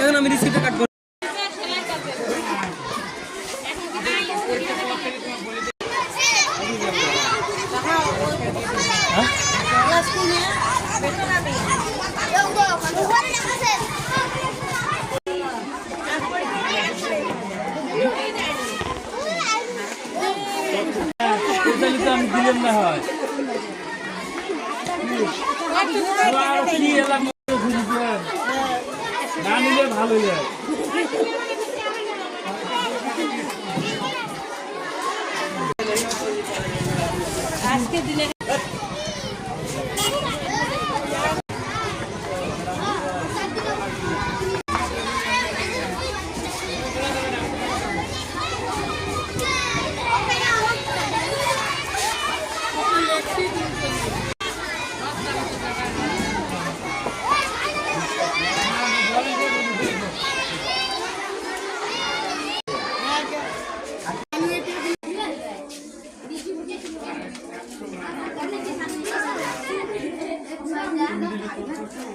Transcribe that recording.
এখন আমি রিসিপ্টটা কাটবো। তো আমি দিলাম না হয়। না নিলে ভালো আজকে দিলে confused.